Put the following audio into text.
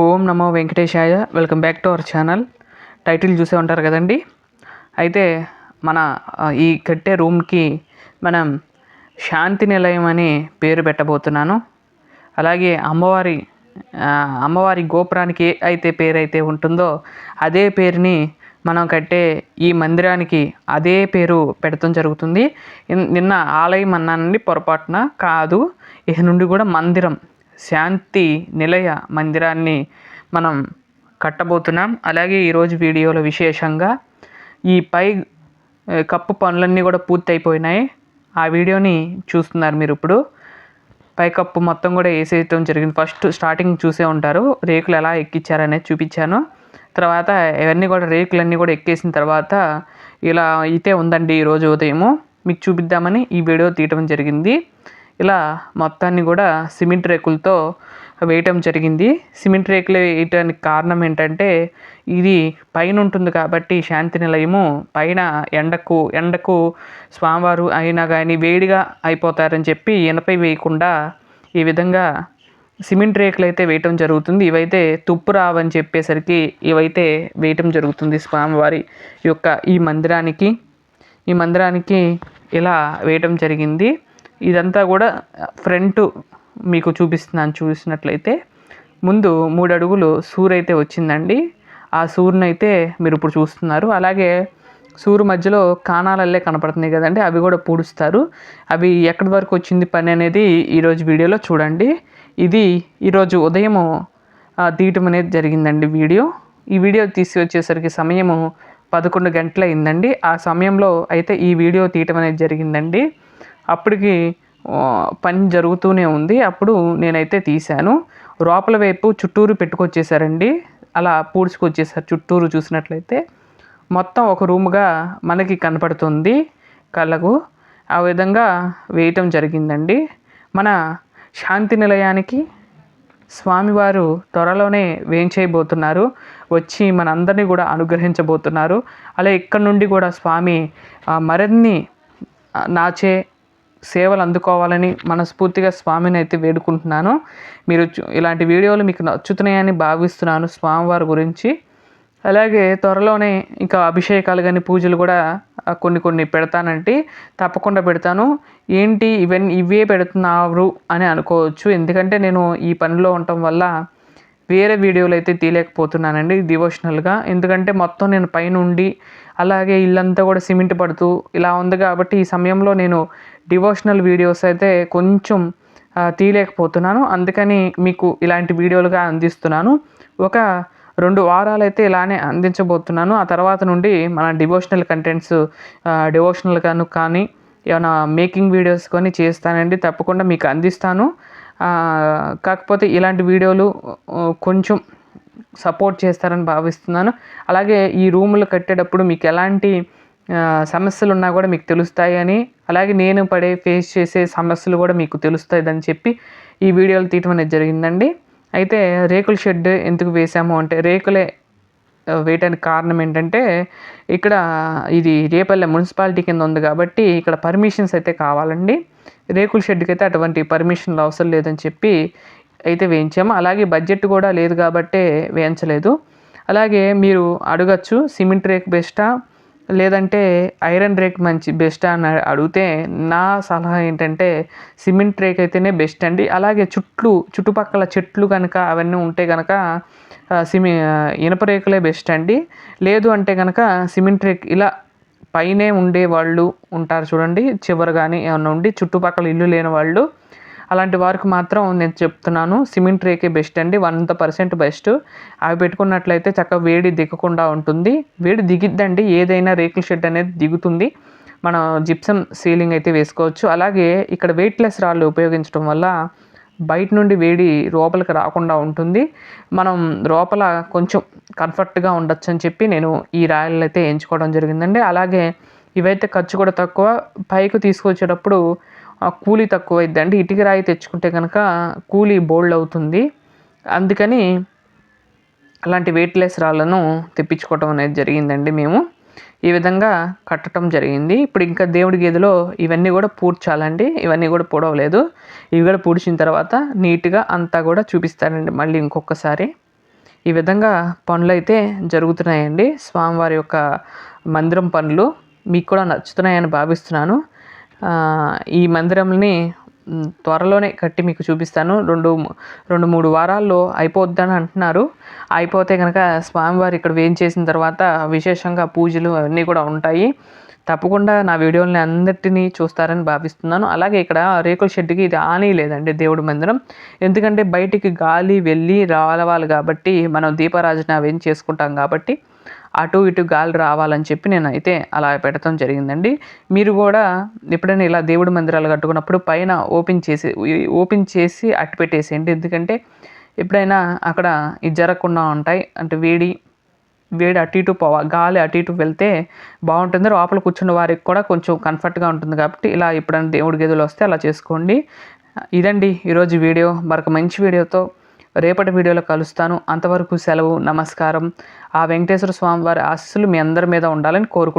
ఓం నమో వెంకటేశాయ. Welcome back to our channel. Title చూసే ఉంటారు కదండి. అయితే మన ఈ కట్టే రూమ్కి మనం శాంతి నిలయం అని పేరు పెట్టబోతున్నాను. అలాగే అమ్మవారి అమ్మవారి గోపురానికి ఏ అయితే పేరు అయితే ఉంటుందో అదే పేరుని మనం కట్టే ఈ మందిరానికి అదే పేరు పెడతాం జరుగుతుంది. నిన్న ఆలయం అన్నానండి పొరపాటున కాదు. ఇక నుండి కూడా మందిరం. శాంతి నిలయ మందిరాన్ని మనం కట్టబోతున్నాం. అలాగే ఈరోజు వీడియోలో విశేషంగా ఈ పై కప్పు పనులన్నీ కూడా పూర్తయిపోయినాయి. ఆ వీడియోని చూస్తున్నారు మీరు ఇప్పుడు. పైకప్పు మొత్తం కూడా వేసేయటం జరిగింది. ఫస్ట్ స్టార్టింగ్ చూసే ఉంటారు. రేకులు ఎలా ఎక్కించారనేది చూపించాను. తర్వాత ఇవన్నీ కూడా రేకులన్నీ కూడా ఎక్కేసిన తర్వాత ఇలా అయితే ఉందండి ఈరోజు ఉదయము. మీకు చూపిద్దామని ఈ వీడియో తీయటం జరిగింది. ఇలా మొత్తాన్ని కూడా సిమెంట్ రేకులతో వేయటం జరిగింది. సిమెంట్ రేకులు వేయటానికి కారణం ఏంటంటే ఇది పైన ఉంటుంది కాబట్టి శాంతి నిలయము పైన ఎండకు ఎండకు స్వామివారు అయినా కానీ వేడిగా అయిపోతారని చెప్పి ఇనపై వేయకుండా ఈ విధంగా సిమెంట్ రేకులు అయితే వేయటం జరుగుతుంది. ఇవైతే తుప్పు రావని చెప్పేసరికి ఇవైతే వేయటం జరుగుతుంది స్వామివారి యొక్క ఈ మందిరానికి. ఈ మందిరానికి ఇలా వేయటం జరిగింది. ఇదంతా కూడా ఫ్రంట్ మీకు చూపిస్తున్నాను చూసినట్లయితే. ముందు మూడు అడుగులు సూర్ అయితే వచ్చిందండి. ఆ సూర్ని అయితే మీరు ఇప్పుడు చూస్తున్నారు. అలాగే సూరు మధ్యలో కాణాలల్లే కనపడుతున్నాయి కదండి అవి కూడా పూడుస్తారు. అవి ఎక్కడి వరకు వచ్చింది పని అనేది ఈరోజు వీడియోలో చూడండి. ఇది ఈరోజు ఉదయము తీయటం అనేది జరిగిందండి వీడియో. ఈ వీడియో తీసి వచ్చేసరికి సమయము పదకొండు గంటలు అయిందండి ఆ సమయంలో అయితే ఈ వీడియో తీయటం అనేది జరిగిందండి. అప్పటికి పని జరుగుతూనే ఉంది. అప్పుడు నేనైతే తీశాను. లోపల వైపు చుట్టూరు పెట్టుకొచ్చేసారండి. అలా పూడ్చుకొచ్చేసారు చుట్టూరు చూసినట్లయితే. మొత్తం ఒక రూమ్గా మనకి కనపడుతుంది కళ్ళకు. ఆ విధంగా వేయటం జరిగిందండి. మన శాంతి నిలయానికి స్వామివారు త్వరలోనే వేయించేయబోతున్నారు. వచ్చి మనందరినీ కూడా అనుగ్రహించబోతున్నారు. అలా ఇక్కడ నుండి కూడా స్వామి మరిన్ని నాచే సేవలు అందుకోవాలని మనస్ఫూర్తిగా స్వామిని అయితే వేడుకుంటున్నాను. మీరు ఇలాంటి వీడియోలు మీకు నచ్చుతున్నాయని భావిస్తున్నాను స్వామివారి గురించి. అలాగే త్వరలోనే ఇంకా అభిషేకాలు కానీ పూజలు కూడా కొన్ని కొన్ని పెడతానంటే. తప్పకుండా పెడతాను. ఏంటి ఇవన్నీ ఇవే పెడుతున్నారు అని అనుకోవచ్చు. ఎందుకంటే నేను ఈ పనిలో ఉండటం వల్ల వేరే వీడియోలు అయితే తీయలేకపోతున్నానండి డివోషనల్గా. ఎందుకంటే మొత్తం నేను పైనుండి అలాగే ఇల్లంతా కూడా సిమెంట్ పడుతూ ఇలా ఉంది కాబట్టి ఈ సమయంలో నేను డివోషనల్ వీడియోస్ అయితే కొంచెం తీయలేకపోతున్నాను. అందుకని మీకు ఇలాంటి వీడియోలుగా అందిస్తున్నాను. ఒక రెండు వారాలు అయితే ఇలానే అందించబోతున్నాను. ఆ తర్వాత నుండి మన డివోషనల్ కంటెంట్స్ డివోషనల్ గాను కానీ ఏమైనా మేకింగ్ వీడియోస్ కానీ చేస్తానండి. తప్పకుండా మీకు అందిస్తాను. కాకపోతే ఇలాంటి వీడియోలు కొంచెం సపోర్ట్ చేస్తారని భావిస్తున్నాను. అలాగే ఈ రూములు కట్టేటప్పుడు మీకు ఎలాంటి సమస్యలు ఉన్నా కూడా మీకు తెలుస్తాయి అని. అలాగే నేను పడే ఫేస్ చేసే సమస్యలు కూడా మీకు తెలుస్తాయని చెప్పి ఈ వీడియోలు తీయటం అనేది జరిగిందండి. అయితే రేకుల షెడ్ ఎందుకు వేసాము అంటే రేకులే వేయటానికి కారణం ఏంటంటే ఇక్కడ ఇది రేపల్లె మున్సిపాలిటీ కింద ఉంది కాబట్టి ఇక్కడ పర్మిషన్స్ అయితే కావాలండి. రేకుల షెడ్కి అయితే అటువంటి పర్మిషన్లు అవసరం లేదని చెప్పి అయితే వేయించాము. అలాగే బడ్జెట్ కూడా లేదు కాబట్టే వేయించలేదు. అలాగే మీరు అడగచ్చు సిమెంట్ రేక్ బెస్టా? లేదంటే ఐరన్ రేక్ మంచి బెస్ట్ అని అడిగితే నా సలహా ఏంటంటే సిమెంట్ రేక్ అయితేనే బెస్ట్ అండి. అలాగే చుట్లు చుట్టుపక్కల చెట్లు కనుక అవన్నీ ఉంటే కనుక సిమి ఇనప రేకులే బెస్ట్ అండి. లేదు అంటే కనుక సిమెంట్ రేక్ ఇలా పైనే ఉండే వాళ్ళు ఉంటారు చూడండి చివర కానీ ఏమన్నా ఉండి చుట్టుపక్కల ఇల్లు లేని వాళ్ళు అలాంటి వారికి మాత్రం నేను చెప్తున్నాను సిమెంట్ రేకే బెస్ట్ అండి వంద పర్సెంట్ బెస్ట్. అవి పెట్టుకున్నట్లయితే చక్కగా వేడి దిగకుండా ఉంటుంది. వేడి దిగిద్దండి ఏదైనా రేకుల షెడ్ అనేది దిగుతుంది. మనం జిప్సం సీలింగ్ అయితే వేసుకోవచ్చు. అలాగే ఇక్కడ వెయిట్లెస్ రాళ్ళు ఉపయోగించడం వల్ల బయట నుండి వేడి లోపలికి రాకుండా ఉంటుంది. మనం లోపల కొంచెం కంఫర్ట్గా ఉండొచ్చు అని చెప్పి నేను ఈ రాయలు అయితే ఎంచుకోవడం జరిగిందండి. అలాగే ఇవైతే ఖర్చు కూడా తక్కువ. పైకి తీసుకొచ్చేటప్పుడు కూలీ తక్కువ అంటే ఇటుక రాయి తెచ్చుకుంటే కనుక కూలీ బోల్డ్ అవుతుంది. అందుకని అలాంటి వెయిట్లెస్ రాళ్ళను తెప్పించుకోవటం అనేది జరిగిందండి మేము. ఈ విధంగా కట్టడం జరిగింది. ఇప్పుడు ఇంకా దేవుడి గేదెలో ఇవన్నీ కూడా పూడ్చాలండి. ఇవన్నీ కూడా పూడవలేదు. ఇవి కూడా పూడ్చిన తర్వాత నీట్గా అంతా కూడా చూపిస్తారండి మళ్ళీ ఇంకొకసారి. ఈ విధంగా పనులు అయితే జరుగుతున్నాయండి. స్వామివారి యొక్క మందిరం పనులు మీకు కూడా నచ్చుతున్నాయని భావిస్తున్నాను. ఈ మందిరంని త్వరలోనే కట్టి మీకు చూపిస్తాను. రెండు రెండు మూడు వారాల్లో అయిపోద్దని అంటున్నారు. అయిపోతే కనుక స్వామివారి ఇక్కడ వేయించేసిన తర్వాత విశేషంగా పూజలు అవన్నీ కూడా ఉంటాయి. తప్పకుండా నా వీడియోలని అందరినీ చూస్తారని భావిస్తున్నాను. అలాగే ఇక్కడ రేకుల షెడ్కి ఇది ఆనీ లేదండి దేవుడి మందిరం. ఎందుకంటే బయటికి గాలి వెళ్ళి రావాలి కాబట్టి మనం దీపారాజన అవన్నీ చేసుకుంటాం కాబట్టి అటు ఇటు గాలి రావాలని చెప్పి నేను అయితే అలా పెట్టడం జరిగిందండి. మీరు కూడా ఎప్పుడైనా ఇలా దేవుడి మందిరాలు కట్టుకున్నప్పుడు పైన ఓపెన్ చేసి ఓపెన్ చేసి అట్టు పెట్టేసేయండి. ఎందుకంటే ఎప్పుడైనా అక్కడ ఇది జరగకుండా ఉంటాయి. అంటే వేడి వేడి అటు ఇటు పోవా గాలి అటు ఇటు వెళ్తే బాగుంటుంది. లోపల కూర్చున్న వారికి కూడా కొంచెం కంఫర్ట్గా ఉంటుంది కాబట్టి ఇలా ఎప్పుడైనా దేవుడి గదులు వస్తే అలా చేసుకోండి. ఇదండి ఈరోజు వీడియో. మరొక మంచి వీడియోతో రేపటి వీడియోలో కలుస్తాను. అంతవరకు సెలవు నమస్కారం. ఆ వెంకటేశ్వర స్వామి వారి ఆశస్సులు మీ అందరి మీద ఉండాలని కోరుకుంటున్నాను.